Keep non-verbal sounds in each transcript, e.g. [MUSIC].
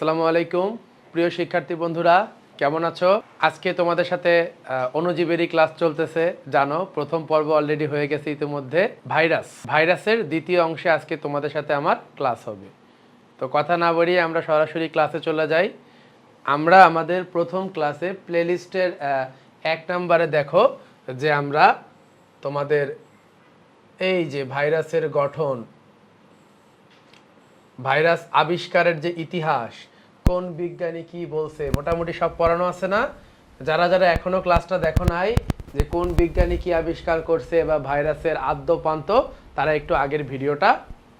আসসালামু আলাইকুম। প্রিয় শিক্ষার্থী বন্ধুরা, কেমন আছো? আজকে তোমাদের সাথে অনুজীবেরই ক্লাস চলতেছে। জানো, প্রথম পর্ব অলরেডি হয়ে গেছে ইতিমধ্যে। ভাইরাস। ভাইরাসের দ্বিতীয় অংশে আজকে তোমাদের সাথে আমার ক্লাস হবে। তো কথা না বাড়িয়ে আমরা সরাসরি ক্লাসে চলে যাই। আমরা আমাদের প্রথম ক্লাসে প্লেলিস্টের এক নম্বরে দেখো যে আমরা তোমাদের এই যে ভাইরাসের গঠন, ভাইরাস আবিষ্কারের যে ইতিহাস কোন বিজ্ঞানী কি বলছে? মোটামুটি সব পড়ানো আছে না? যারা যারা এখনও ক্লাসটা দেখো নাই, যে কোন বিজ্ঞানী কি আবিষ্কার করছে বা ভাইরাসের আদ্য পান্ত তারা একটু আগের ভিডিওটা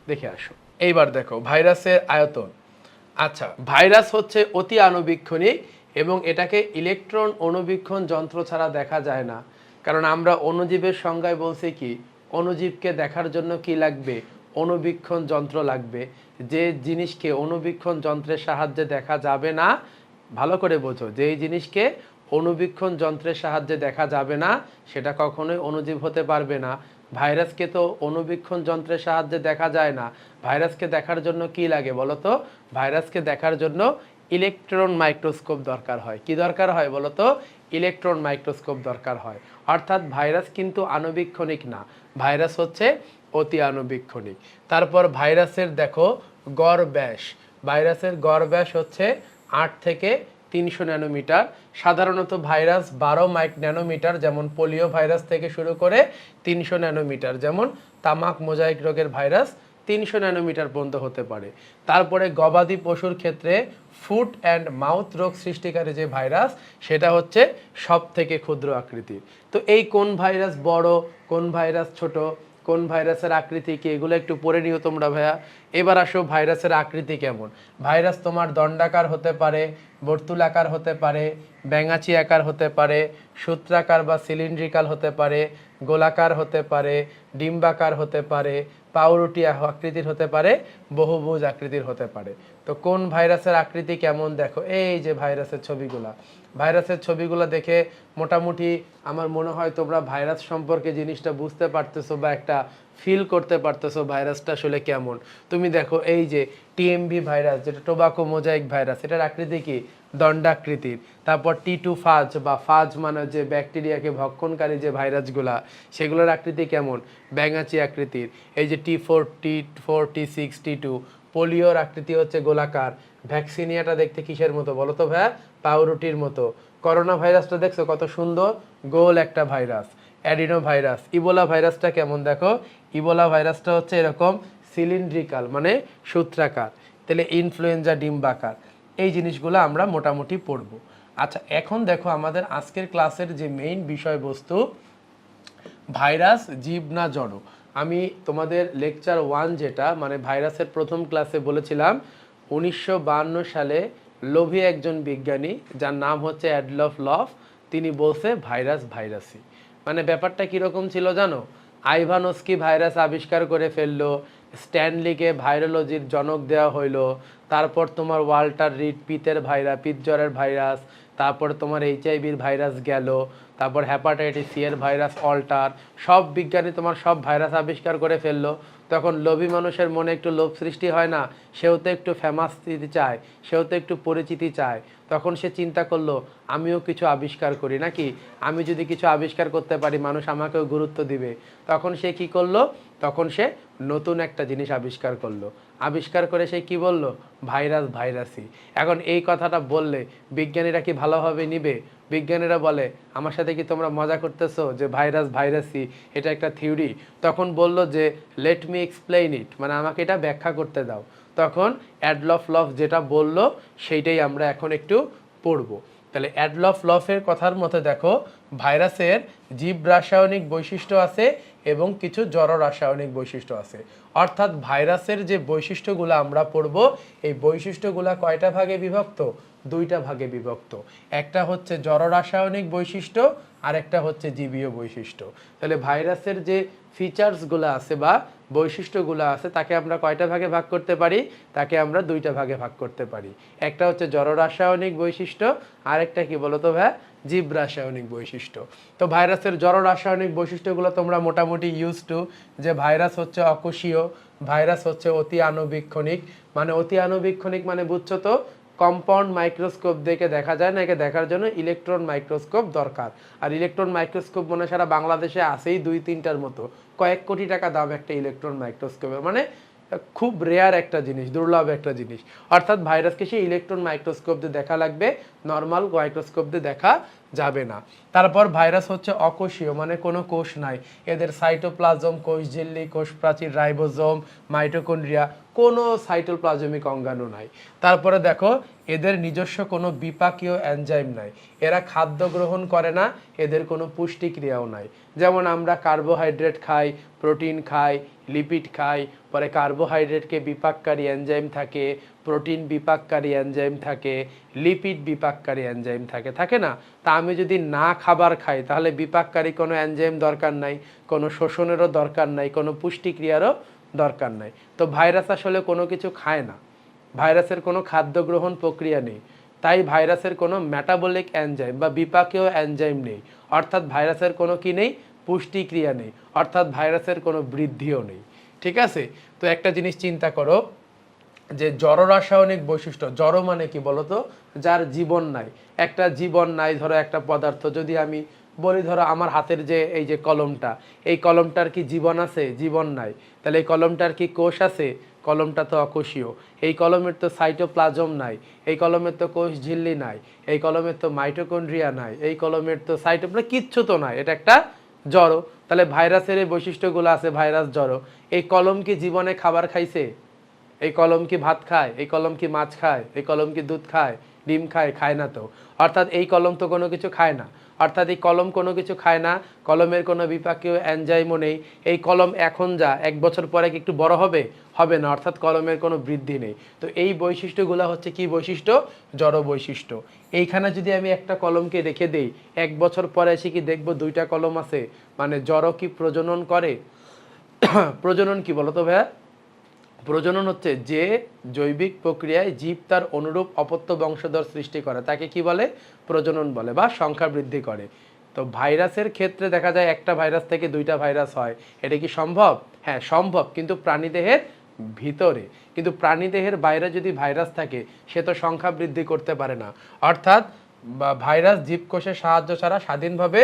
দেখে আসো। এইবার দেখো, ভাইরাসের আয়তন। আচ্ছা ভাইরাস হচ্ছে অতি আণুবীক্ষণিক এবং এটাকে ইলেকট্রন অণুবীক্ষণ যন্ত্র ছাড়া দেখা যায় না। কারণ আমরা অণুজীবের সংজ্ঞায় বলছি কি, অণুজীবকে দেখার জন্য কি লাগবে? অণুবীক্ষণ যন্ত্র লাগবে। যে জিনিসকে অণুবীক্ষণ যন্ত্রের সাহায্যে দেখা যাবে না, ভালো করে বোঝো, যে জিনিসকে অণুবীক্ষণ যন্ত্রের সাহায্যে দেখা যাবে না, সেটা কখনোই অণুজীব হতে পারবে না। ভাইরাসকে তো অণুবীক্ষণ যন্ত্রের সাহায্যে দেখা যায় না। ভাইরাসকে দেখার জন্য কি লাগে বলো তো? ভাইরাসকে দেখার জন্য ইলেকট্রন মাইক্রোস্কোপ দরকার হয়। কি দরকার হয় বলো তো? ইলেকট্রন মাইক্রোস্কোপ দরকার হয়। অর্থাৎ ভাইরাস কিন্তু আণুবীক্ষণিক না। ভাইরাস হচ্ছে অতি আণুবীক্ষণিক। তারপর ভাইরাসের দেখো, গড় ব্যাস। ভাইরাসের গড় ব্যাস হচ্ছে আট থেকে তিনশো ন্যানোমিটার। সাধারণত ভাইরাস বারো মাইক ন্যানোমিটার, যেমন পোলিও ভাইরাস থেকে শুরু করে তিনশো ন্যানোমিটার, যেমন তামাক মোজাইক রোগের ভাইরাস তিনশো ন্যানোমিটার পর্যন্ত হতে পারে। তারপরে গবাদি পশুর ক্ষেত্রে ফুট অ্যান্ড মাউথ রোগ সৃষ্টিকারী যে ভাইরাস, সেটা হচ্ছে সব থেকে ক্ষুদ্র আকৃতির। তো এই কোন ভাইরাস বড়, কোন ভাইরাস ছোট কোন ভাইরাসের আকৃতি কি, এগুলো একটু পড়ে নিও তোমরা ভাইয়া। এবার আসো ভাইরাসের আকৃতি কেমন? ভাইরাস তোমার দণ্ডাকার হতে পারে বর্তুলাকার হতে পারে, ব্যাঙাচি আকার হতে পারে, সূত্রাকার বা সিলিন্ড্রিকাল হতে পারে, গোলাকার হতে পারে, ডিম্বাকার হতে পারে, পাউরুটি আকৃতির হতে পারে, বহুভুজ আকৃতির হতে পারে। তো কোন ভাইরাসের আকৃতি কেমন দেখো? এই যে ভাইরাসের ছবিগুলা। ভাইরাসের ছবিগুলো দেখে মোটামুটি আমার মনে হয় তোমরা ভাইরাস সম্পর্কে জিনিসটা বুঝতে পারতেছো বা একটা ফিল করতে পারতেছো ভাইরাসটা আসলে কেমন। তুমি দেখো এই যে টিএমভি ভাইরাস, যেটা টোবাকো মোজাইক ভাইরাস, এটার আকৃতি কি? দণ্ডাকৃতির। তারপর টি টু ফাজ বা ফাজ মানে যে ব্যাকটেরিয়াকে ভক্ষণকারী যে ভাইরাসগুলা, সেগুলোর আকৃতি কেমন? ব্যাঙাচি আকৃতির। এই যে T four T four T six T two পোলিওর আকৃতি হচ্ছে গোলাকার। ভ্যাকসিনিয়াটা দেখতে কিসের মতো বলো তো ভাইয়া? পাউরুটির মতো। করোনা ভাইরাসটা দেখছ কত সুন্দর? গোল একটা ভাইরাস। অ্যাডিনো ভাইরাস ইবোলা ভাইরাসটা কেমন দেখো? ইবোলা ভাইরাসটা হচ্ছে এরকম সিলিন্ড্রিকাল মানে সূত্রাকার, তাহলে ইনফ্লুয়েঞ্জা, ডিম্বাকার। এই জিনিসগুলো আমরা মোটামুটি পড়ব। আচ্ছা এখন দেখো আমাদের আজকের ক্লাসের যে মেইন বিষয়বস্তু, ভাইরাস, জীব না জড়। আমি তোমাদের লেকচার ওয়ান যেটা মানে ভাইরাসের প্রথম ক্লাসে বলেছিলাম, উনিশশো সালে লোভী একজন বিজ্ঞানী, যার নাম হচ্ছে অ্যাডলফ লফ, তিনি বলছে ভাইরাস ভাইরাসই। মানে ব্যাপারটা কীরকম ছিল জানো? আইভানস্কি ভাইরাস আবিষ্কার করে ফেলল, স্ট্যানলিকে ভাইরোলজির জনক দেওয়া হইল, তারপর তোমার ওয়াল্টার রিড পিতের ভাইরাস পিতজ্বরের ভাইরাস তারপর তোমার এইচআইভির ভাইরাস গেল, তারপর হ্যাপাটাইটিস সি এর ভাইরাস অল্টার সব বিজ্ঞানী তোমার সব ভাইরাস আবিষ্কার করে ফেলল। তখন লোভী মানুষের মনে একটু লোভ সৃষ্টি হয় না, সেও তো একটু ফেমাস চায়, সেও তো একটু পরিচিতি চায়। তখন সে চিন্তা করল, আমিও কিছু আবিষ্কার করি নাকি? আমি যদি কিছু আবিষ্কার করতে পারি, মানুষ আমাকেও গুরুত্ব দিবে। তখন সে কি করল তখন সে নতুন একটা জিনিস আবিষ্কার করল। আবিষ্কার করে সে কি বলল? ভাইরাস, ভাইরাসই। এখন এই কথাটা বললে বিজ্ঞানীরা কি ভালোভাবে নিবে? বিজ্ঞানীরা বলে, আমার সাথে কি তোমরা মজা করতেছো যে ভাইরাস, ভাইরাসই? এটা একটা থিওরি। তখন বলল যে লেট মি এক্সপ্লেইন ইট মানে আমাকে এটা ব্যাখ্যা করতে দাও। তখন অ্যাডলফ লফ যেটা বলল, সেইটাই আমরা এখন একটু পড়ব। তাহলে অ্যাডলফ লফের কথার মতো দেখো, ভাইরাসের জীব রাসায়নিক বৈশিষ্ট্য আছে এবং কিছু জড় রাসায়নিক বৈশিষ্ট্য আছে। অর্থাৎ ভাইরাসের যে বৈশিষ্ট্যগুলো আমরা পড়ব, এই বৈশিষ্ট্যগুলো কয়টা ভাগে বিভক্ত? দুইটা ভাগে বিভক্ত। একটা হচ্ছে জড় রাসায়নিক বৈশিষ্ট্য আর একটা হচ্ছে জীবীয় বৈশিষ্ট্য। তাহলে ভাইরাসের যে ফিচার্সগুলো আছে বা বৈশিষ্ট্যগুলো আছে, তাকে আমরা কয়টা ভাগে ভাগ করতে পারি? তাকে আমরা দুইটা ভাগে ভাগ করতে পারি। একটা হচ্ছে জড় রাসায়নিক বৈশিষ্ট্য আর একটা কি বলতো ভাই? জীব রাসায়নিক বৈশিষ্ট্য। তো ভাইরাসের জড় রাসায়নিক বৈশিষ্ট্যগুলো তোমরা মোটামুটি ইউজ টু যে ভাইরাস হচ্ছে অকোষীয়, ভাইরাস হচ্ছে অতি আণুবীক্ষণিক। মানে অতি আণুবীক্ষণিক মানে বুঝছ তো? কম্পাউন্ড মাইক্রোস্কোপ দেখে দেখা যায় না, একে দেখার জন্য ইলেকট্রন মাইক্রোস্কোপ দরকার। আর ইলেকট্রন মাইক্রোস্কোপ মনে সারা বাংলাদেশে আছেই দুই তিনটার মতো। কয়েক কোটি টাকা দাম একটা ইলেকট্রন মাইক্রোস্কোপের মানে খুব রেয়ার একটা জিনিস, দুর্লভ একটা জিনিস। অর্থাৎ ভাইরাসকে সেই ইলেকট্রন মাইক্রোস্কোপ দিয়ে দেখা লাগবে নর্মাল মাইক্রোস্কোপ দিয়ে দেখা যাবে না। তারপর ভাইরাস হচ্ছে অকোষীয় মানে কোনো কোষ নাই। এদের সাইটোপ্লাজম কোষ ঝিল্লি, কোষ প্রাচীর রাইবোজোম মাইটোকন্ড্রিয়া কোনো সাইটোপ্লাজমিক অঙ্গাণু নাই। তারপরে দেখো, এদের নিজস্ব কোনো বিপাকীয় এনজাইম নাই। এরা খাদ্য গ্রহণ করে না, এদের কোনো পুষ্টিক্রিয়াও নাই। যেমন আমরা কার্বোহাইড্রেট খাই প্রোটিন খাই লিপিড খাই পরে কার্বোহাইড্রেটকে বিপাককারী এনজাইম থাকে, প্রোটিন বিপাককারী এনজাইম থাকে, লিপিড বিপাককারী এনজাইম থাকে। থাকে না? তা আমি যদি না খাবার খাই, তাহলে বিপাককারী কোনো এনজাইম দরকার নাই, কোনো শোষণেরও দরকার নাই, কোনো পুষ্টিক্রিয়ারও দরকার নাই। তো ভাইরাস আসলে কোনো কিছু খায় না। ভাইরাসের কোনো খাদ্য গ্রহণ প্রক্রিয়া নেই। তাই ভাইরাসের কোনো মেটাবলিক এনজাইম বা বিপাকীয় এনজাইম নেই। অর্থাৎ ভাইরাসের কোনো কি নেই? পুষ্টিক্রিয়া নেই। অর্থাৎ ভাইরাসের কোনো বৃদ্ধিও নেই। ঠিক আছে? তো একটা জিনিস চিন্তা করো, যে জড় রাসায়নিক বৈশিষ্ট্য, জড় মানে কি বলতো? যার জীবন নাই। একটা জীবন নাই, ধরো একটা পদার্থ, যদি আমি বলি, ধরো আমার হাতের যে, এই যে কলমটা, এই কলমটার কি জীবন আছে? জীবন নাই। তাহলে এই কলমটার কি কোষ আছে? কলমটা তো অকোষীয়। এই কলমের তো সাইটোপ্লাজম নাই। এই কলমের তো কোষ ঝিল্লি নাই। এই কলমের তো মাইটোকন্ড্রিয়া নাই। এই কলমের তো সাইটোপ্লা কিচ্ছু তো নাই। এটা একটা জড়। তাহলে ভাইরাসের এই বৈশিষ্ট্যগুলো আছে, ভাইরাস জ্বর এই কলম কি জীবনে খাবার খাইছে? এই কলম কি ভাত খায়? এই কলম কি মাছ খায়? এই কলম কি দুধ খায়? ডিম খায়? খায় না তো। অর্থাৎ এই কলম তো কোনো কিছু খায় না। অর্থাৎ এই কলম কোনো কিছু খায় না, কলমের কোনো বিপাকীয় এনজাইমও নেই। এই কলম এখন যা, এক বছর পরে একটু বড় হবে হবে না, অর্থাৎ কলমের কোনো বৃদ্ধি নেই। তো এই বৈশিষ্ট্যগুলো হচ্ছে কি বৈশিষ্ট্য? জড় বৈশিষ্ট্য। এইখানে যদি আমি একটা কলমকে রেখে দেই, এক বছর পরে এসে কি দেখব দুইটা কলম আছে? মানে জড় কি প্রজনন করে? [COUGHS] প্রজনন কি বলতো ভাইয়া? প্রজনন হচ্ছে যে জৈবিক প্রক্রিয়ায় জীব তার অনুরূপ অপত্য বংশধর সৃষ্টি করে। তাকে কি বলে? প্রজনন বলে বা সংখ্যা বৃদ্ধি করে। তো ভাইরাসের ক্ষেত্রে দেখা যায় একটা ভাইরাস থেকে দুইটা ভাইরাস হয়। এটা কি সম্ভব? হ্যাঁ সম্ভব। কিন্তু প্রাণীদেহের ভিতরে, কিন্তু প্রাণীদেহের বাইরে যদি ভাইরাস থাকে, সে তো সংখ্যা বৃদ্ধি করতে পারে না। অর্থাৎ ভাইরাস জীবকোষের সাহায্য ছাড়া স্বাধীনভাবে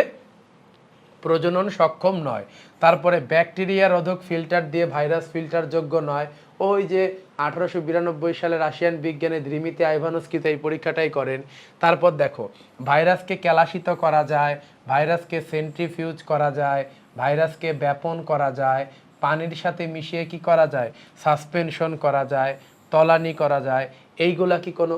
প্রজনন সক্ষম নয়। তারপরে ব্যাকটেরিয়া রোধক ফিল্টার দিয়ে ভাইরাস ফিল্টার যোগ্য নয়। ওই যে আঠারোশো বিরানব্বই সালে রাশিয়ান বিজ্ঞানী দ্রিমিতে আইভানস্কিত এই পরীক্ষাটাই করেন। তারপর দেখো, ভাইরাসকে ক্যালাসিত করা যায়, ভাইরাসকে সেন্ট্রিফিউজ করা যায়, ভাইরাসকে ব্যাপন করা যায়, পানির সাথে মিশিয়ে কি করা যায়? সাসপেনশন করা যায়। তলানি করা যায়। এইগুলা কি কোনো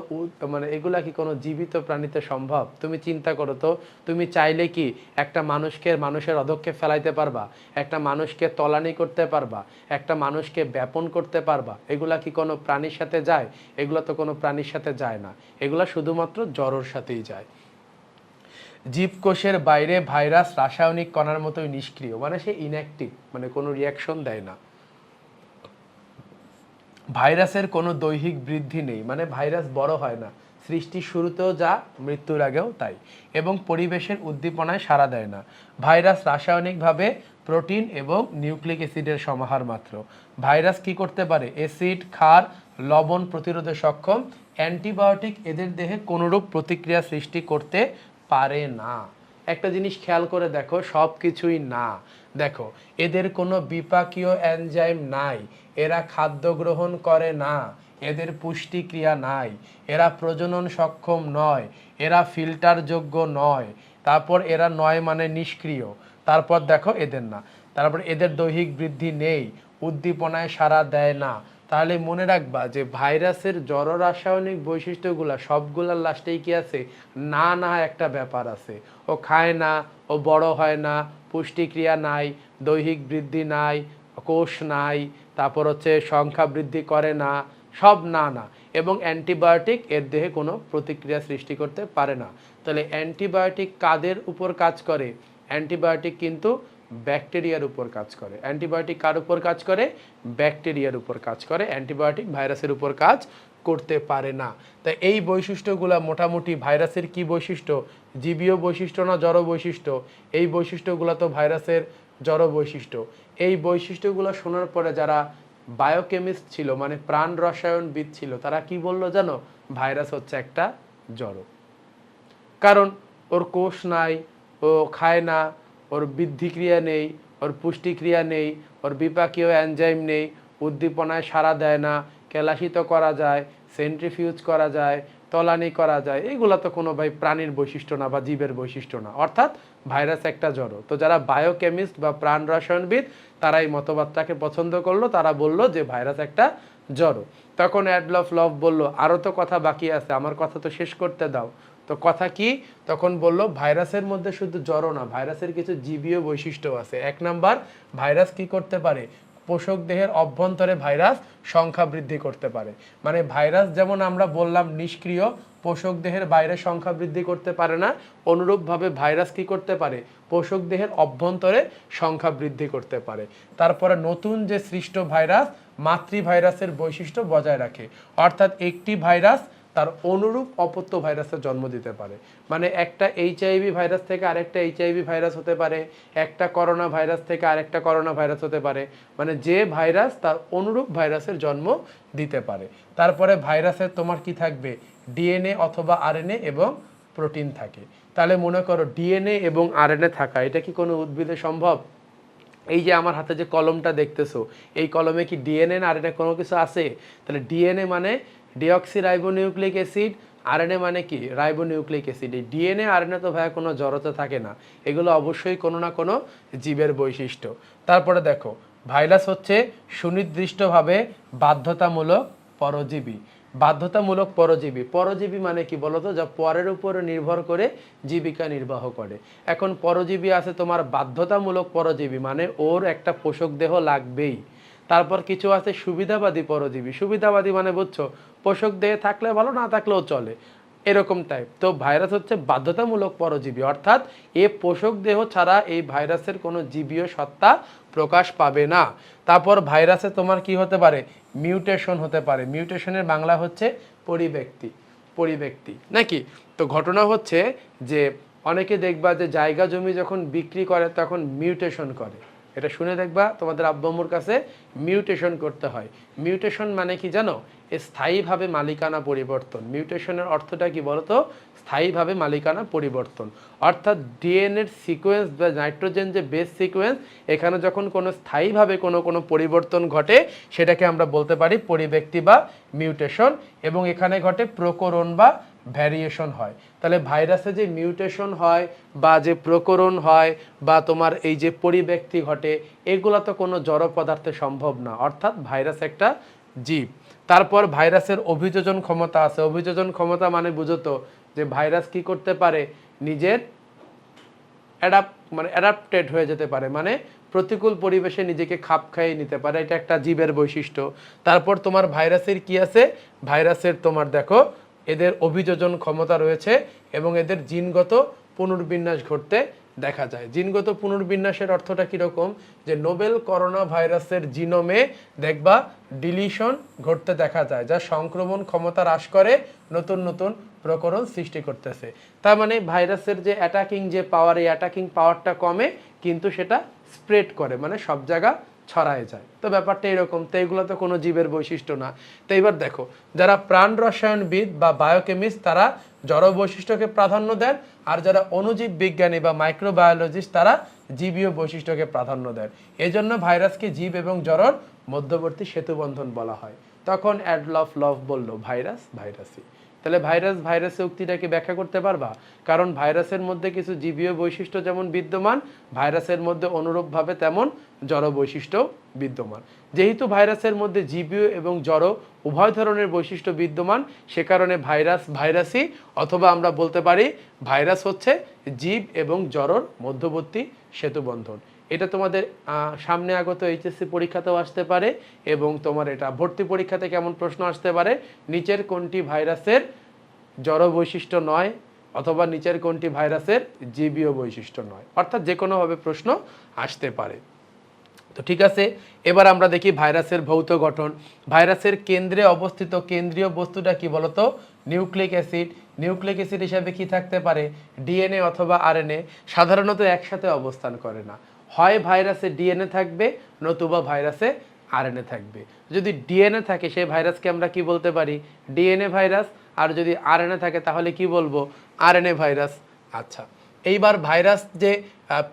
মানে এগুলা কি কোনো জীবিত প্রাণীতে সম্ভব? তুমি চিন্তা করো তো। তুমি চাইলে কি একটা মানুষকে, মানুষের অধক্ষে ফেলাইতে পারবা? একটা মানুষকে তলানি করতে পারবা? একটা মানুষকে ব্যাপন করতে পারবা? এগুলা কি কোনো প্রাণীর সাথে যায়? এগুলো তো কোনো প্রাণীর সাথে যায় না। এগুলা শুধুমাত্র জ্বরের সাথেই যায়। জীবকোষের বাইরে ভাইরাস রাসায়নিক কণার মতোই নিষ্ক্রিয়। মানে সে ইনঅ্যাক্টিভ মানে কোনো রিয়াকশন দেয় না। ভাইরাসের কোনো দৈহিক বৃদ্ধি নেই মানে ভাইরাস বড় হয় না। সৃষ্টির শুরুতেও যা, মৃত্যুর আগেও তাই। এবং পরিবেশের উদ্দীপনায় সাড়া দেয় না। ভাইরাস রাসায়নিকভাবে প্রোটিন এবং নিউক্লিক অ্যাসিডের সমাহার মাত্র। ভাইরাস কি করতে পারে? অ্যাসিড, ক্ষার, লবণ প্রতিরোধে সক্ষম। অ্যান্টিবায়োটিক এদের দেহে কোনোরূপ প্রতিক্রিয়া সৃষ্টি করতে পারে না। একটা জিনিস খেয়াল করে দেখো সব কিছুই না। দেখো, এদের কোনো বিপাকীয় এনজাইম নাই, এরা খাদ্য গ্রহণ করে না, এদের পুষ্টিক্রিয়া নাই, এরা প্রজনন সক্ষম নয়, এরা ফিল্টার যোগ্য নয়, তারপর এরা নয় মানে নিষ্ক্রিয়, তারপর দেখো এদের না। তারপর এদের দৈহিক বৃদ্ধি নেই, উদ্দীপনায় সাড়া দেয় না তাহলে মনে রাখবা যে ভাইরাসের জড় রাসায়নিক বৈশিষ্ট্যগুলা সবগুলার লাস্টেই কি আছে? না না একটা ব্যাপার আছে। ও খায় না, ও বড় হয় না, পুষ্টিক্রিয়া নাই, দৈহিক বৃদ্ধি নাই, কোষ নাই, তারপর হচ্ছে সংখ্যা বৃদ্ধি করে না, সব না না। এবং অ্যান্টিবায়োটিক এর দেহে কোনো প্রতিক্রিয়া সৃষ্টি করতে পারে না। তাহলে অ্যান্টিবায়োটিক কাদের উপর কাজ করে? অ্যান্টিবায়োটিক কিন্তু ব্যাকটেরিয়ার উপর কাজ করে। অ্যান্টিবায়োটিক কার উপর কাজ করে? ব্যাকটেরিয়ার উপর কাজ করে। অ্যান্টিবায়োটিক ভাইরাসের উপর কাজ করতে পারে না। তাই এই বৈশিষ্ট্যগুলো মোটামুটি ভাইরাসের কি বৈশিষ্ট্য? জীবীয় বৈশিষ্ট্য না জড় বৈশিষ্ট্য? এই বৈশিষ্ট্যগুলো তো ভাইরাসের জড় বৈশিষ্ট্য। এই বৈশিষ্ট্যগুলো শোনার পরে যারা বায়োকেমিস্ট ছিল মানে প্রাণ রসায়নবিদ ছিল, তারা কি বলল জানো? ভাইরাস হচ্ছে একটা জড়। কারণ ওর কোষ নাই, ও খায় না ওর বৃদ্ধিক্রিয়া নেই ওর পুষ্টিক্রিয়া নেই ওর বিপাকীয় এনজাইম নেই উদ্দীপনায় সাড়া দেয় না কেলাসিত করা যায় সেন্ট্রিফিউজ করা যায় তলানি করা যায় এগুলো তো কোনো ভাই প্রাণীর বৈশিষ্ট্য না বা জীবের বৈশিষ্ট্য না অর্থাৎ ভাইরাস একটা জড়ো তো যারা বায়োকেমিস্ট বা প্রাণ রসায়নবিদ তারা এই মতবাদটাকে পছন্দ করল তারা বলল যে ভাইরাস একটা জড়ো তখন অ্যাডলফ লভ বলল আরও তো কথা বাকি আছে আমার কথা তো শেষ করতে দাও তো কথা কি? তখন বলল, ভাইরাসের মধ্যে শুধু জড়ো না, ভাইরাসের কিছু জীবীয় বৈশিষ্ট্য আছে। এক নাম্বার, ভাইরাস কি করতে পারে? পোষক দেহের অভ্যন্তরে ভাইরাস সংখ্যা বৃদ্ধি করতে পারে। মানে ভাইরাস যেমন আমরা বললাম নিষ্ক্রিয়, পোষক দেহের বাইরে সংখ্যা বৃদ্ধি করতে পারে না, অনুরূপভাবে ভাইরাস কি করতে পারে? পোষক দেহের অভ্যন্তরে সংখ্যা বৃদ্ধি করতে পারে। তারপরে নতুন যে সৃষ্ট ভাইরাস, মাতৃভাইরাসের বৈশিষ্ট্য বজায় রাখে। অর্থাৎ একটি ভাইরাস তার অনুরূপ অপত্য ভাইরাসের জন্ম দিতে পারে। মানে একটা এইচআইভি ভাইরাস থেকে আরেকটা এইচআইভি ভাইরাস হতে পারে, একটা করোনা ভাইরাস থেকে আরেকটা করোনা ভাইরাস হতে পারে। মানে যে ভাইরাস তার অনুরূপ ভাইরাসের জন্ম দিতে পারে। তারপরে ভাইরাসের তোমার কি থাকবে? ডিএনএ অথবা আরএনএ এবং প্রোটিন থাকে। তাহলে মনে করো ডিএনএ এবং আরএনএ থাকা, এটা কি কোনো উদ্ভিদে সম্ভব? এই যে আমার হাতে যে কলমটা দেখতেছো, এই কলমে কি ডিএনএ না আরএনএ কোনো কিছু আছে? তাহলে ডিএনএ মানে ডিঅক্সি রাইবোনিউক্লিক অ্যাসিড, আরএনএ মানে কি? Ribonucleic acid. এই ডিএনএ, আরএনএ তো ভাইয়া কোনো জড়তা থাকে না। এগুলো অবশ্যই কোনো না কোনো জীবের বৈশিষ্ট্য। তারপরে দেখো, ভাইরাস হচ্ছে সুনির্দিষ্টভাবে বাধ্যতামূলক পরজীবী। বাধ্যতামূলক পরজীবী। পরজীবী মানে কি বলতো? যা পরের উপরে নির্ভর করে জীবিকা নির্বাহ করে। এখন পরজীবী আছে তোমার বাধ্যতামূলক পরজীবী মানে ওর একটা পোষক দেহ লাগবেই। তারপর কিছু আছে সুবিধাবাদী পরজীবী। সুবিধাবাদী মানে বুঝছ পোষক দেহে থাকলে ভালো, না থাকলেও চলে। এরকম টাইপ তো ভাইরাস হচ্ছে বাধ্যতামূলক পরজীবী। অর্থাৎ এ পোষক দেহ ছাড়া এই ভাইরাসের কোনো জীবীয় সত্তা প্রকাশ পাবে না। তারপর ভাইরাসে তোমার কি হতে পারে? মিউটেশন হতে পারে। মিউটেশনের বাংলা হচ্ছে পরিব্যক্তি। পরিব্যক্তি। নাকি? তো ঘটনা হচ্ছে যে অনেকে দেখবা যে জায়গা জমি যখন বিক্রি করে, তখন মিউটেশন করে। এটা শুনে দেখবা তোমাদের আব্বাম্মুর কাছে মিউটেশন করতে হয়। মিউটেশন মানে কি জানো? এ স্থায়ীভাবে মালিকানা পরিবর্তন। মিউটেশনের অর্থটা কি বলতো? স্থায়ীভাবে মালিকানা পরিবর্তন। অর্থাৎ ডিএনএর সিকোয়েন্স বা নাইট্রোজেন যে বেস সিকোয়েন্স এখানে যখন কোনো স্থায়ীভাবে কোনো কোনো পরিবর্তন ঘটে, সেটাকে আমরা বলতে পারি পরিব্যক্তি বা মিউটেশন এবং এখানে ঘটে প্রকরণ বা ভ্যারিয়েশন হয়। তাহলে ভাইরাসে যে মিউটেশন হয় বা যে প্রকরণ হয় বা তোমার এই যে পরিব্যক্তি ঘটে, এগুলো তো কোনো জড় পদার্থে সম্ভব না। অর্থাৎ ভাইরাস একটা জীব। তারপর ভাইরাসের অভিযোজন ক্ষমতা আছে। অভিযোজন ক্ষমতা মানে বুঝতো যে ভাইরাস কি করতে পারে? নিজের অ্যাডাপ মানে অ্যাডাপ্টেড হয়ে যেতে পারে। মানে প্রতিকূল পরিবেশে নিজেকে খাপ খাইয়ে নিতে পারে। এটা একটা জীবের বৈশিষ্ট্য। তারপর তোমার ভাইরাসের কি আছে? ভাইরাসের তোমার দেখো এদের অভিযোজন ক্ষমতা রয়েছে এবং এদের জিনগত পুনর্বিন্যাস ঘটতে দেখা যায়। জিনগত পুনর্বিন্যাসের অর্থটা কীরকম? যে নোবেল করোনা ভাইরাসের জিনোমে দেখবা ডিলিশন ঘটতে দেখা যায়, যা সংক্রমণ ক্ষমতা হ্রাস করে নতুন নতুন প্রকরণ সৃষ্টি করতেছে। তার মানে ভাইরাসের যে অ্যাটাকিং যে পাওয়ার এই অ্যাটাকিং পাওয়ারটা কমে, কিন্তু সেটা স্প্রেড করে মানে সব জায়গা ছড়ায় যায়। তো ব্যাপারটা এরকম, তো এগুলো তো কোনো জীবের বৈশিষ্ট্য না। তো এবার দেখো, যারা প্রাণ রসায়নবিদ বা বায়োকেমিস্ট তারা জড় বৈশিষ্ট্যকে প্রাধান্য দেন, আর যারা অণুজীব বিজ্ঞানী বা মাইক্রোবায়োলজিস্ট তারা জীবীয় বৈশিষ্ট্যকে প্রাধান্য দেন। এজন্য ভাইরাসকে জীব এবং জড়র মধ্যবর্তী সেতুবন্ধন বলা হয়। তখন অ্যাডলফ লভ বলল, ভাইরাস, ভাইরাসই। তাহলে ভাইরাস ভাইরাসে উক্তিটাকে ব্যাখ্যা করতে পারবা? কারণ ভাইরাসের মধ্যে কিছু জীবীয় বৈশিষ্ট্য যেমন বিদ্যমান, ভাইরাসের মধ্যে অনুরূপভাবে তেমন জড় বৈশিষ্ট্য বিদ্যমান। যেহেতু ভাইরাসের মধ্যে জীবীয় এবং জড় উভয় ধরনের বৈশিষ্ট্য বিদ্যমান, সে কারণে ভাইরাস, ভাইরাসই অথবা আমরা বলতে পারি ভাইরাস হচ্ছে জীব এবং জড়র মধ্যবর্তী সেতুবন্ধন। এটা তোমাদের সামনে আগত এইচএসসি পরীক্ষাতেও আসতে পারে এবং তোমার এটা ভর্তি পরীক্ষাতে কেমন প্রশ্ন আসতে পারে। নিচের কোনটি ভাইরাসের জড় বৈশিষ্ট্য নয় অথবা নিচের কোনটি ভাইরাসের জীবীয় বৈশিষ্ট্য নয়? অর্থাৎ যে কোনোভাবে প্রশ্ন আসতে পারে। তো ঠিক আছে, এবার আমরা দেখি ভাইরাসের ভৌত গঠন। ভাইরাসের কেন্দ্রে অবস্থিত কেন্দ্রীয় বস্তুটা কি বলতো? Nucleic acid. নিউক্লিক অ্যাসিড হিসাবে কি থাকতে পারে? ডিএনএ অথবা আরএনএ সাধারণত একসাথে অবস্থান করে না। হয় ভাইরাসে ডিএনএ থাকবে, নতুবা ভাইরাসে আরএনএ থাকবে। যদি ডিএনএ থাকে, সেই ভাইরাসকে আমরা কি বলতে পারি? DNA virus. আর যদি আরএনএ থাকে, তাহলে কি বলব? RNA virus. আচ্ছা এইবার ভাইরাস যে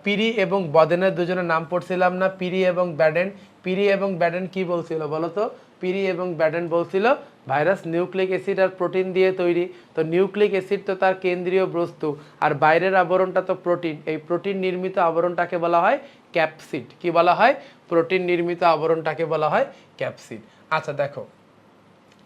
পিরি এবং বদেনের দুজনের নাম পড়ছিলাম না পিরি এবং ব্যাডেন। পিরি এবং ব্যাডেন কি বলছিল বলো তো? পিরি এবং ব্যাডেন বলছিল ভাইরাস নিউক্লিক অ্যাসিড আর প্রোটিন দিয়ে তৈরি। তো নিউক্লিক অ্যাসিড তো তার কেন্দ্রীয় বস্তু, আর বাইরের আবরণটা তো প্রোটিন। এই প্রোটিন নির্মিত আবরণটাকে বলা হয় ক্যাপসিড। কি বলা হয়? প্রোটিন নির্মিত আবরণটাকে বলা হয় ক্যাপসিড। আচ্ছা দেখো।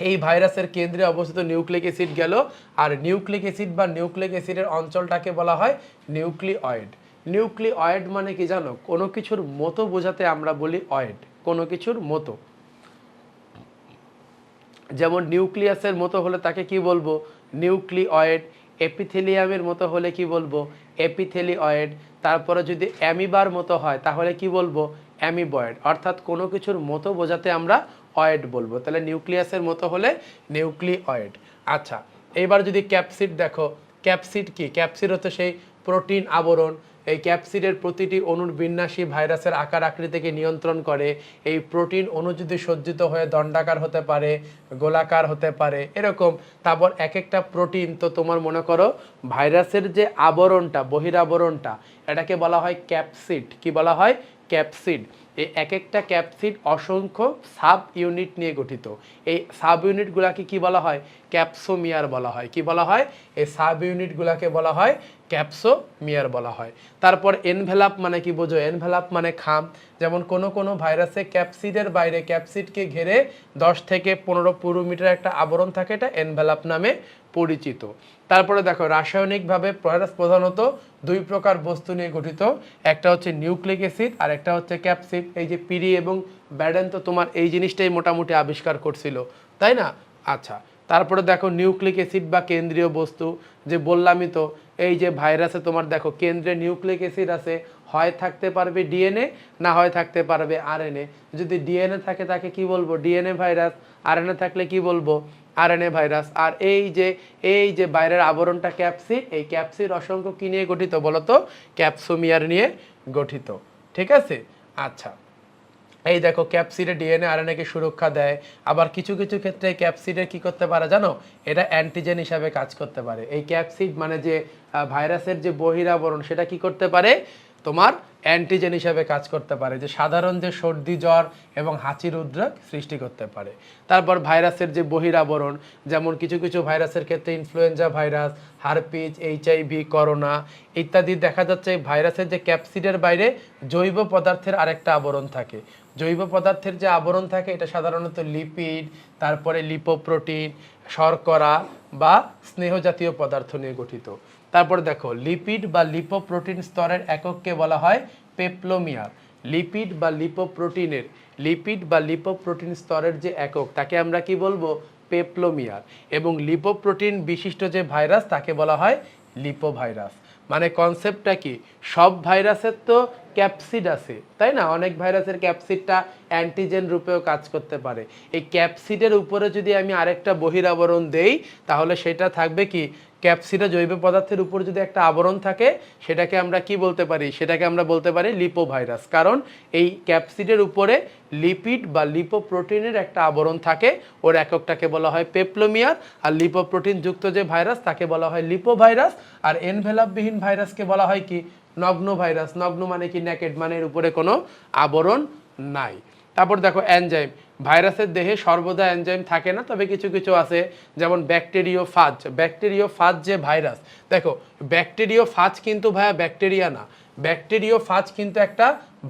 এই ভাইরাসের কেন্দ্রে অবস্থিত নিউক্লিক অ্যাসিড গেল, আর নিউক্লিক অ্যাসিড বা নিউক্লিক অ্যাসিডের অঞ্চলটাকে বলা হয় নিউক্লিঅয়েড। নিউক্লিঅয়েড মানে কি জানো? কোনো কিছুর মতো বোঝাতে আমরা বলি অয়েড। কোনো কিছুর মতো। যেমন নিউক্লিয়াসের মতো হলে তাকে কি বলব? নিউক্লিঅয়েড এপিথেলিয়ামের মতো হলে কি বলব? এপিথেলিঅয়েড তারপরে যদি অ্যামিবার মতো হয়, তাহলে কি বলব? অ্যামিবয়েড। অর্থাৎ কোনো কিছুর মতো বোঝাতে আমরা অয়েড বলব। তাহলে নিউক্লিয়াসের মতো হলে নিউক্লিঅয়েড আচ্ছা এবার যদি ক্যাপসিড দেখো, ক্যাপসিড কি? ক্যাপসিড হচ্ছে সেই প্রোটিন আবরণ। এই ক্যাপসিডের প্রতিটি অণুর বিন্যাসী ভাইরাসের আকার আকৃতিকে নিয়ন্ত্রণ করে। এই প্রোটিন অণু যদি সজ্জিত হয়ে দণ্ডাকার হতে পারে, গোলাকার হতে পারে, এরকম তারপর এক একটা প্রোটিন তো তোমার মনে করো ভাইরাসের যে আবরণটা, বহিরাবরণটা, এটাকে বলা হয় ক্যাপসিড। কি বলা হয়? ক্যাপসিড। এই এক একটা ক্যাপসিড অসংখ্য সাব ইউনিট নিয়ে গঠিত। এই সাব ইউনিটগুলাকে কি বলা হয়? ক্যাপসোমিয়ার বলা হয়। কি বলা হয়? এই সাব ইউনিটগুলোকে বলা হয় ক্যাপসোমিয়ার বলা হয়। তারপর এনভেলাপ মানে কি বোঝো? এনভেলাপ মানে খাম। যেমন কোনো কোনো ভাইরাসে ক্যাপসিডের বাইরে ক্যাপসিডকে ঘিরে দশ থেকে পনেরো পুরো মিটার একটা আবরণ থাকে, এটা এনভেলাপ নামে পরিচিত। তারপরে দেখো, রাসায়নিকভাবে ভাইরাস প্রধানত দুই প্রকার বস্তু নিয়ে গঠিত। একটা হচ্ছে নিউক্লিক অ্যাসিড আর একটা হচ্ছে ক্যাপসিড। এই যে পিড়ি এবং ব্যাডেন তো তোমার এই জিনিসটাই মোটামুটি আবিষ্কার করছিল। তাই না? আচ্ছা। তারপরে দেখো নিউক্লিক অ্যাসিড বা কেন্দ্রীয় বস্তু, যে বললামই তো, এই যে ভাইরাসে তোমার দেখো কেন্দ্রে নিউক্লিক অ্যাসিড আছে, হয় থাকতে পারবে ডিএনএ না হয় থাকতে পারবে আরএনএ যদি ডিএনএ থাকে তাকে কি বলব? ডিএনএ ভাইরাস আরএনএ থাকলে কি বলব? আরএনএ ভাইরাস আর এই যে এই যে বাইরের আবরণটা ক্যাপসিড এই ক্যাপসিড অসংখ্য কি নিয়ে গঠিত বলতো? ক্যাপসোমিয়ার নিয়ে গঠিত। ঠিক আছে? আচ্ছা। এই দেখো ক্যাপসিডে ডিএনএ আর আরএনএকে সুরক্ষা দেয়। আবার কিছু কিছু ক্ষেত্রে ক্যাপসিডে কি করতে পারে জানো? এটা অ্যান্টিজেন হিসাবে কাজ করতে পারে। এই ক্যাপসিড মানে যে ভাইরাসের যে বহিরাবরণ, সেটা কি করতে পারে? তোমার অ্যান্টিজেন হিসাবে কাজ করতে পারে। যে সাধারণ যে সর্দি, জ্বর এবং হাঁচির উদ্রেক সৃষ্টি করতে পারে। তারপর ভাইরাসের যে বহিরাবরণ, যেমন কিছু কিছু ভাইরাসের ক্ষেত্রে influenza virus herpes HIV corona ইত্যাদি দেখা যাচ্ছে। ভাইরাসের যে ক্যাপসিডের বাইরে জৈব পদার্থের আরেকটা আবরণ থাকে। জৈব পদার্থের যে আবরণ থাকে, এটা সাধারণত লিপিড তারপরে লিপোপ্রোটিন শর্করা বা স্নেহ জাতীয় পদার্থ নিয়ে গঠিত। তারপর দেখো লিপিড বা লিপোপ্রোটিন স্তরের একককে বলা হয় পেপলোমিয়ার লিপিড বা লিপোপ্রোটিনের লিপিড বা লিপোপ্রোটিন স্তরের যে একক, তাকে আমরা কি বলব? পেপলোমিয়ার এবং লিপোপ্রোটিন বিশিষ্ট যে ভাইরাস তাকে বলা হয় লিপোভাইরাস মানে কনসেপ্টটা কি? সব ভাইরাসের তো ক্যাপসিড আছে, তাই না? অনেক ভাইরাসের ক্যাপসিডটা অ্যান্টিজেন রূপেও কাজ করতে পারে। এই ক্যাপসিডের উপরে যদি আমি আরেকটা বহিরাবরণ দেই, তাহলে সেটা থাকবে কি? ক্যাপসিডে জৈব পদার্থের উপর যদি একটা আবরণ থাকে, সেটাকে আমরা কি বলতে পারি? সেটাকে আমরা বলতে পারি লিপোভাইরাস কারণ এই ক্যাপসিডের উপরে লিপিড বা লিপোপ্রোটিনের একটা আবরণ থাকে, ওর এককটাকে বলা হয় পেপলোমিয়ার আর লিপোপ্রোটিন যুক্ত যে ভাইরাস তাকে বলা হয় লিপোভাইরাস আর এনভেলাপবিহীন ভাইরাসকে বলা হয় কি? নগ্ন ভাইরাস, নগ্ন মানে কি নেকেড মানে এর উপরে কোনো আবরণ নাই। তারপর দেখো অ্যানজাইম ভাইরাসের দেহে সর্বদা অ্যানজাইম থাকে না, তবে কিছু কিছু আছে, যেমন ব্যাকটেরিও ফাজ ব্যাকটেরিও ফাজ যে ভাইরাস, দেখো ব্যাকটেরিও ফাজ কিন্তু ভাইয়া ব্যাকটেরিয়া না ব্যাকটেরিও ফাজ কিন্তু একটা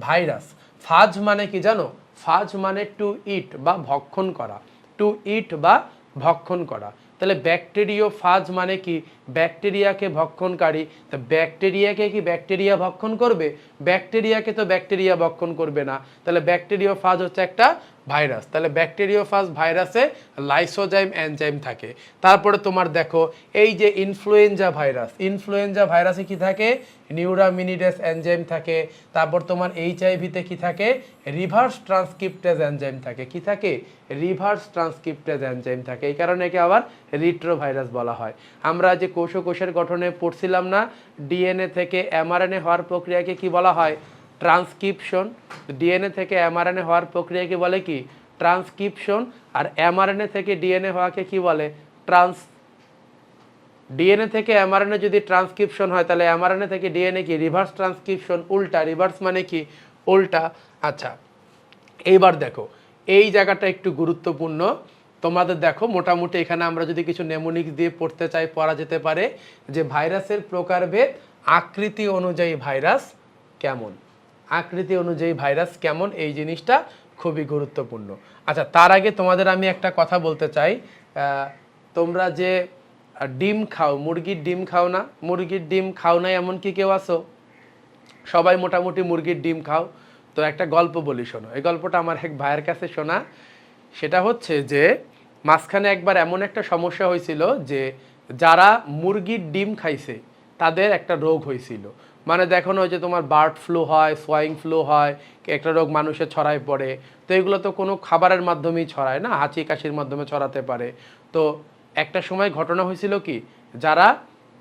ভাইরাস। ফাজ মানে কি জানো? ফাজ মানে টু ইট বা ভক্ষণ করা টু ইট বা ভক্ষণ করা। তাহলে ব্যাকটেরিও ফাজ মানে কি? ব্যাকটেরিয়াকে ভক্ষণকারী। তা ব্যাকটেরিয়াকে কি ব্যাকটেরিয়া ভক্ষণ করবে? ব্যাকটেরিয়াকে তো ব্যাকটেরিয়া ভক্ষণ করবে না। তাহলে ব্যাকটেরিও ফাজ হচ্ছে একটা ভাইরাস। তাহলে ব্যাকটেরিওফাজ ভাইরাসে লাইসোজাইম, এনজাইম থাকে। তারপরে তোমার দেখো, এই যে ইনফ্লুয়েঞ্জা ভাইরাস, ইনফ্লুয়েঞ্জা ভাইরাসে কি থাকে? নিউরামিনিডেস এনজাইম থাকে। তারপর তোমার এইচআইভিতে কি থাকে? রিভার্স ট্রান্সক্রিপ্টেজ এনজাইম থাকে। কি থাকে? রিভার্স ট্রান্সক্রিপ্টেজ এনজাইম থাকে। এই কারণে একে আবার রিট্রো ভাইরাস বলা হয়। আমরা যে কোষ কোষের গঠনে পড়ছিলাম না, ডিএনএ থেকে এমআরএনএ হওয়ার প্রক্রিয়াকে কি বলা হয়? ট্রান্সক্রিপশন ডিএনএ থেকে এমআরএনএ হওয়ার প্রক্রিয়াকে বলে কি? ট্রান্সক্রিপশন আর এমআরএনএ থেকে ডিএনএ হওয়াকে কি বলে? ট্রান্স ডিএনএ থেকে এমআরএনএ যদি ট্রান্সক্রিপশন হয়, তাহলে এমআরএনএ থেকে ডিএনএ কি? রিভার্স ট্রান্সক্রিপশন উল্টা। রিভার্স মানে কি? উল্টা। আচ্ছা এইবার দেখো, এই জায়গাটা একটু গুরুত্বপূর্ণ। তোমাদের দেখো, মোটামুটি এখানে আমরা যদি কিছু নেমোনিক্স দিয়ে পড়তে চাই, পড়া যেতে পারে যে ভাইরাসের প্রকারভেদ আকৃতি অনুযায়ী ভাইরাস কেমন? আকৃতি অনুযায়ী ভাইরাস কেমন? এই জিনিসটা খুবই গুরুত্বপূর্ণ। আচ্ছা তার আগে তোমাদের আমি একটা কথা বলতে চাই। তোমরা যে ডিম খাও, মুরগির ডিম খাও না, মুরগির ডিম খাও না এমন কি কেউ আসো সবাই মোটামুটি মুরগির ডিম খাও। তো একটা গল্প বলি, শোনো। এই গল্পটা আমার এক ভাইয়ের কাছে শোনা। সেটা হচ্ছে যে, মাঝখানে একবার এমন একটা সমস্যা হয়েছিল যে, যারা মুরগির ডিম খাইছে, তাদের একটা রোগ হয়েছিল। মানে দেখো না ওই যে তোমার বার্ড ফ্লু হয়, সোয়াইং ফ্লু হয়, একটা রোগ মানুষের ছড়ায় পড়ে। তো এগুলো তো কোনো খাবারের মাধ্যমেই ছড়ায় না, হাঁচি কাশির মাধ্যমে ছড়াতে পারে। তো একটা সময় ঘটনা হয়েছিল কি, যারা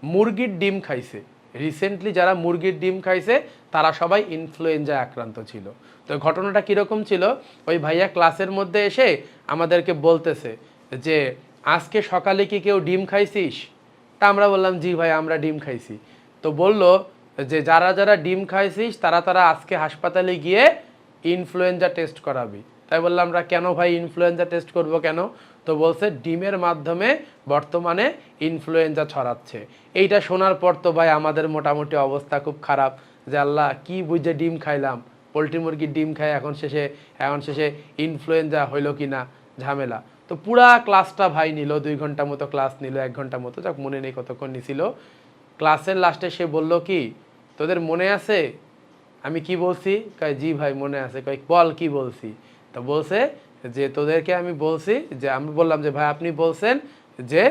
মুরগির ডিম খাইছে রিসেন্টলি যারা মুরগির ডিম খাইছে, তারা সবাই ইনফ্লুয়েঞ্জায় আক্রান্ত ছিল। তো ঘটনাটা কীরকম ছিল, ওই ভাইয়া ক্লাসের মধ্যে এসে আমাদেরকে বলতেছে যে, আজকে সকালে কি কেউ ডিম খাইছিস? তা আমরা বললাম, জি ভাই, আমরা ডিম খাইছি। তো বলল যে যারা যারা ডিম খাইছিস, তারা তারা আজকে হাসপাতালে গিয়ে ইনফ্লুয়েঞ্জা টেস্ট করাবি। তাই বললাম, আমরা কেন ভাই ইনফ্লুয়েঞ্জা টেস্ট করব কেন? তো বলছে, ডিমের মাধ্যমে বর্তমানে ইনফ্লুয়েঞ্জা ছড়াচ্ছে। এইটা শোনার পর তো ভাই আমাদের মোটামুটি অবস্থা খুব খারাপ। যে আল্লাহ, কি বুঝে ডিম খাইলাম? পোলট্রি মুরগির ডিম খাই এখন শেষে এখন শেষে ইনফ্লুয়েঞ্জা হইল কি না? ঝামেলা। তো পুরা ক্লাসটা ভাই নিল, দুই ঘণ্টা মতো ক্লাস নিল, এক ঘণ্টা মতো, যাক মনে নেই কতক্ষণ নিছিল। ক্লাসের লাস্টে সে বলল কি তোদের মনে আছে? আমি কি বলছি? কয়, জি ভাই, মনে আছে। কয়, বল, কি বলছি? তো বলছে যে, তোদেরকে আমি বলছি যে, আমি বললাম যে, ভাই, আপনি বলছেন যে,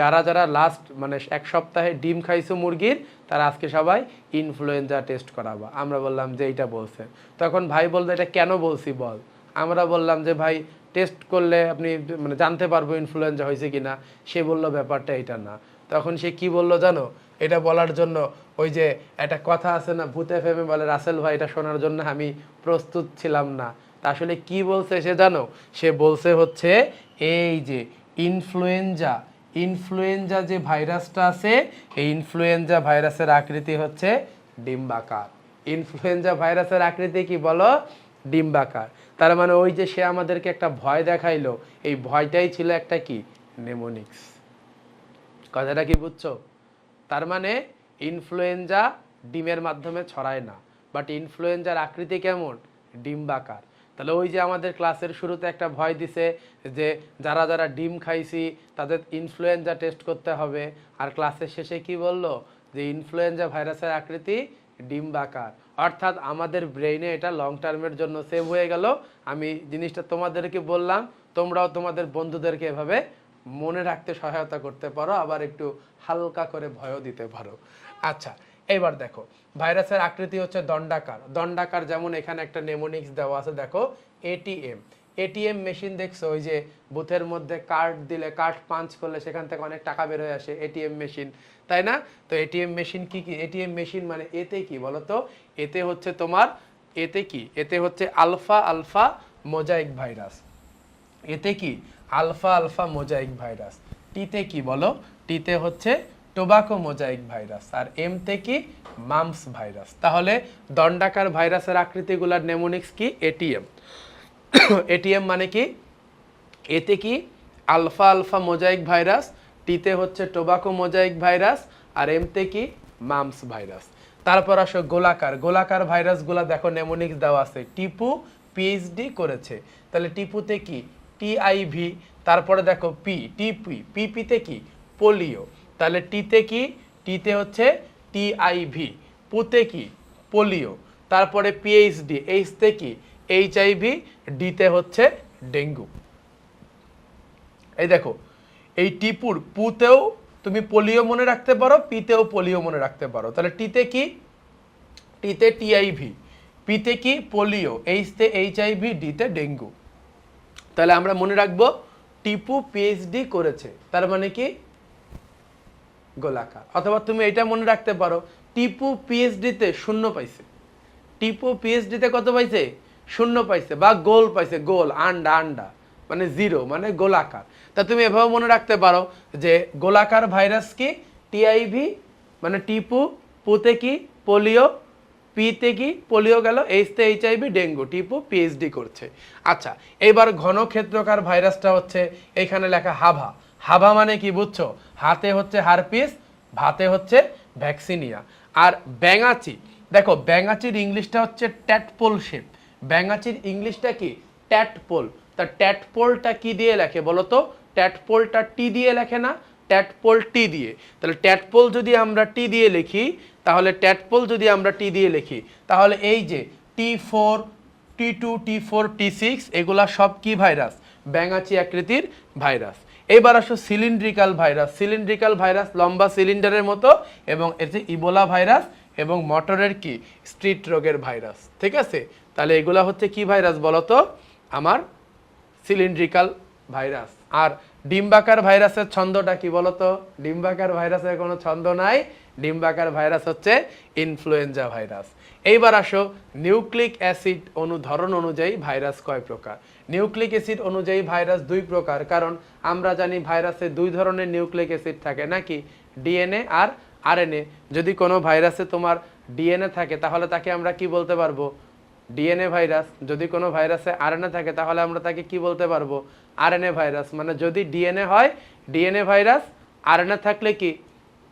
যারা যারা লাস্ট মানে এক সপ্তাহে ডিম খাইছো মুরগির, তারা আজকে সবাই ইনফ্লুয়েঞ্জা টেস্ট করাবো। আমরা বললাম যে, এইটা বলছেন। তখন ভাই বলল, এটা কেন বলছি বল? আমরা বললাম যে, ভাই টেস্ট করলে আপনি মানে জানতে পারব ইনফ্লুয়েঞ্জা হয়েছে কিনা। সে বলল, ব্যাপারটা এটা না। তখন সে কি বলল জানো? এটা বলার জন্য ওই যে একটা কথা আছে না, ভূতে ফেমে বলে, রাসেল ভাই, এটা শোনার জন্য আমি প্রস্তুত ছিলাম না। তা আসলে কি বলছে সে জানো? সে বলছে হচ্ছে, এই যে ইনফ্লুয়েঞ্জা ইনফ্লুয়েঞ্জা যে ভাইরাসটা আছে, এই ইনফ্লুয়েঞ্জা ভাইরাসের আকৃতি হচ্ছে ডিম্বাকার। ইনফ্লুয়েঞ্জা ভাইরাসের আকৃতি কি বলো? ডিম্বাকার। তার মানে ওই যে সে আমাদেরকে একটা ভয় দেখাইলো, এই ভয়টাই ছিল একটা কি? নেমোনিক্স। কথাটা কি বুঝছ? তার মানে ইনফ্লুয়েঞ্জা ডিমের মাধ্যমে ছড়ায় না। বাট ইনফ্লুয়েঞ্জার আকৃতি কেমন? ডিম্বাকার। তাহলে ওই যে আমাদের ক্লাসের শুরুতে একটা ভয় দিছে যে যারা যারা ডিম খাইছি, তাদের ইনফ্লুয়েঞ্জা টেস্ট করতে হবে। আর ক্লাসের শেষে কি বলল? যে ইনফ্লুয়েঞ্জা ভাইরাসের আকৃতি ডিম্বাকার। অর্থাৎ আমাদের ব্রেইনে এটা লং টার্মের জন্য সেভ হয়ে গেল। আমি জিনিসটা তোমাদেরকে বললাম, তোমরাও তোমাদের বন্ধুদেরকে এভাবে মনে রাখতে সহায়তা করতে পারো, আবার একটু হালকা করে ভয়ও দিতে পারো। আচ্ছা এবার দেখো, ভাইরাসের আকৃতি হচ্ছে দণ্ডাকার। দণ্ডাকার যেমন এখানে একটা নেমোনিক্স দেওয়া আছে, দেখো এটিএম এটিএম মেশিন দেখছ, ওই যে বুথের মধ্যে কার্ড দিলে কার্ড পাঞ্চ করলে সেখান থেকে অনেক টাকা বের হয়ে আসে এটিএম মেশিন তাই না? তো এটিএম মেশিন কি কি? এটিএম মেশিন মানে এতে কি বলো তো এতে হচ্ছে তোমার, এতে কি? এতে হচ্ছে আলফা আলফা মোজাইক ভাইরাস। এতে কি? Alpha alpha mosaic virus. টিতে কি বলো? টিতে হচ্ছে টোবাকো মোজাইক ভাইরাস আর এমতে কি মামস ভাইরাস। তাহলে দণ্ডাকার ভাইরাসের আকৃতিগুলার নেমোনিক্স কি? এটিএম এটিএম [COUGHS] মানে কি? এতে কি আলফা আলফা মোজাইক ভাইরাস, টিতে হচ্ছে টোবাকো মোজাইক ভাইরাস আর এমতে কি মামস ভাইরাস। তারপর আসো গোলাকার। গোলাকার ভাইরাসগুলা দেখো নেমোনিক্স দেওয়া আছে। টিপু পিএইচডি করেছে। তাহলে টিপুতে কি? টিআইভি তারপরে দেখো পি টিপি পিপিতে কি? পোলিও তাহলে টিতে কি? টিতে হচ্ছে টিআইভি পুতে কি? পোলিও তারপরে পিএইচডি এইচতে কি? এইচআইভি ডিতে হচ্ছে ডেঙ্গু। এই দেখো, এই টিপুর পুতেও তুমি পোলিও মনে রাখতে পারো পিতেও পোলিও মনে রাখতে পারো। তাহলে টিতে কি? টিতে টিআইভি পিতে কি? পোলিও এইচতে এইচআইভি ডিতে ডেঙ্গু। তাহলে আমরা মনে রাখব, টিপু পিএইচডি করেছে। তার মানে কি? গোলাকার। অথবা তুমি এটা মনে রাখতে পারো, টিপু পিএইচডিতে শূন্য পাইছে। টিপু পিএইচডিতে কত পাইছে? শূন্য পাইছে বা গোল পাইছে, গোল, আন্ডা আন্ডা মানে জিরো মানে গোলাকার। তা তুমি এভাবে মনে রাখতে পারো যে গোলাকার ভাইরাস কি? টিআইভি মানে টিপু, পুতে কি? পোলিও পিতে কি পোলিও গেল এইচতে এইচআইভি ডেঙ্গু টিপু পিএইচডি করছে। আচ্ছা এবার ঘনক্ষেত্রকার ভাইরাসটা হচ্ছে এখানে লেখা হাভা। হাভা মানে কি বুঝছ? হাতে হচ্ছে হারপিস, ভাতে হচ্ছে ভ্যাকসিনিয়া। আর ব্যাঙাচি, দেখো ব্যাঙাচির ইংলিশটা হচ্ছে ট্যাটপোল শেপ ব্যাঙাচির ইংলিশটা কি? ট্যাটপোল তা ট্যাটপোলটা কি দিয়ে লেখে বলো তো? ট্যাটপোলটা টি দিয়ে লেখে না? ট্যাটপোল টি দিয়ে। তাহলে ট্যাটপোল যদি আমরা টি দিয়ে লিখি তাহলে ট্যাটপোল যদি আমরা টি দিয়ে লিখি, তাহলে এই যে T four T two T four T six এগুলা সব কি ভাইরাস ব্যাঙাচি আকৃতির ভাইরাস এবার আসো সিলিন্ড্রিক্যাল ভাইরাস সিলিন্ড্রিক্যাল ভাইরাস লম্বা সিলিন্ডারের মতো এবং এতে ইবোলা ভাইরাস এবং মটরের কি? স্ট্রিট রোগের ভাইরাস ঠিক আছে? তাহলে এগুলা হচ্ছে কি ভাইরাস বলো তো আমার সিলিন্ড্রিক্যাল ভাইরাস আর ডিম্বাকার ভাইরাসের ছন্দটা কি বলতো? ডিম্বাকার ভাইরাসের কোনো ছন্দ নাই। ডিম্বাকার ভাইরাস হচ্ছে ইনফ্লুয়েঞ্জা ভাইরাস। এইবার আসো নিউক্লিক অ্যাসিড অনুধরন অনুযায়ী ভাইরাস কয় প্রকার? নিউক্লিক অ্যাসিড অনুযায়ী ভাইরাস দুই প্রকার, কারণ আমরা জানি ভাইরাসে দুই ধরনের নিউক্লিক অ্যাসিড থাকে, নাকি? ডিএনএ আর আরএনএ যদি কোনো ভাইরাসে তোমার ডিএনএ থাকে, তাহলে তাকে আমরা কি বলতে পারব? DNA virus. যদি কোনো ভাইরাসে আরএনএ থাকে, তাহলে আমরা তাকে কি বলতে পারব? আরএনএ ভাইরাস মানে যদি ডিএনএ হয় ডিএনএ ভাইরাস আরএনএ থাকলে কি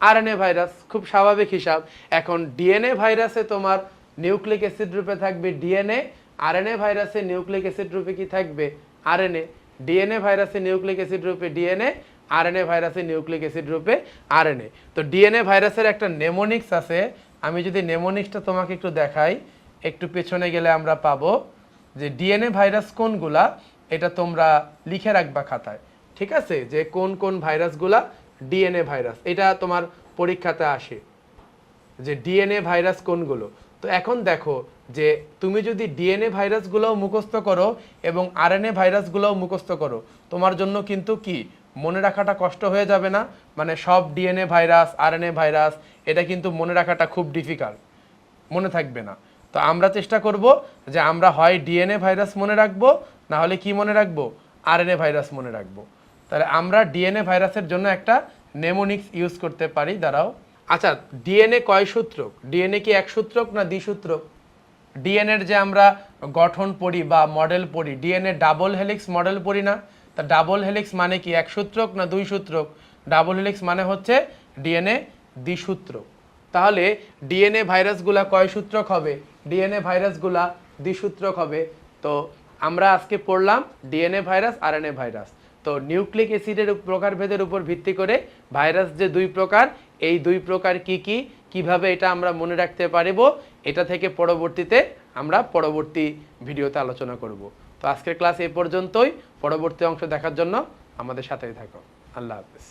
আরএনএ ভাইরাস খুব স্বাভাবিক হিসাব এখন ডিএনএ ভাইরাসে তোমার নিউক্লিক অ্যাসিড রূপে থাকবে ডিএনএ আরএনএ ভাইরাসে নিউক্লিক অ্যাসিড রূপে কি থাকবে আরএনএ ডিএনএ ভাইরাসে নিউক্লিক অ্যাসিড রূপে ডিএনএ আরএনএ ভাইরাসে নিউক্লিক অ্যাসিড রূপে আরএনএ তো ডিএনএ ভাইরাসের একটা নেমোনিক্স আছে আমি যদি নেমোনিক্সটা তোমাকে একটু দেখাই একটু পেছনে গেলে আমরা পাবো যে ডিএনএ ভাইরাস কোনগুলা এটা তোমরা লিখে রাখবা খাতায়। ঠিক আছে? যে কোন কোন ভাইরাসগুলা ডিএনএ ভাইরাস, এটা তোমার পরীক্ষাতে আসে। যে ডিএনএ ভাইরাস কোনগুলো? তো এখন দেখো যে তুমি যদি ডিএনএ ভাইরাসগুলোও মুখস্থ করো এবং আরএনএ ভাইরাসগুলোও মুখস্থ করো, তোমার জন্য কিন্তু কি? মনে রাখাটা কষ্ট হয়ে যাবে না? মানে সব ডিএনএ ভাইরাস, আরএনএ ভাইরাস, এটা কিন্তু মনে রাখাটা খুব ডিফিকাল্ট মনে থাকবে না। তো আমরা চেষ্টা করব যে আমরা হয় ডিএনএ ভাইরাস মনে রাখব না হলে কি মনে রাখব? আরএনএ ভাইরাস মনে রাখব। তাহলে আমরা ডিএনএ ভাইরাসের জন্য একটা নেমোনিক্স ইউজ করতে পারি, দাঁড়াও। আচ্ছা ডিএনএ কয় সূত্রক? ডিএনএ কি এক সূত্রক না দ্বিসূত্রক? ডিএনএর যে আমরা গঠন পড়ি বা মডেল পড়ি ডিএনএ ডাবল হেলিক্স মডেল পড়ি না? তা ডাবল হেলিক্স মানে কি এক সূত্রক না দুই সূত্রক? ডাবল হেলিক্স মানে হচ্ছে ডিএনএ দ্বিসূত্রক। তাহলে ডিএনএ ভাইরাসগুলা কয় সূত্রক হবে? ডিএনএ ভাইরাসগুলা দ্বিসূত্রক হবে। তো আমরা আজকে পড়লাম ডিএনএ ভাইরাস, আরএনএ ভাইরাস। তো নিউক্লিক অ্যাসিডের প্রকারভেদের উপর ভিত্তি করে ভাইরাস যে দুই প্রকার, এই দুই প্রকার কি কি, কীভাবে এটা আমরা মনে রাখতে পারব, এটা থেকে পরবর্তীতে আমরা পরবর্তী ভিডিওতে আলোচনা করব। তো আজকের ক্লাস এ পর্যন্তই, পরবর্তী অংশ দেখার জন্য আমাদের সাথেই থাকো। আল্লাহ হাফেজ।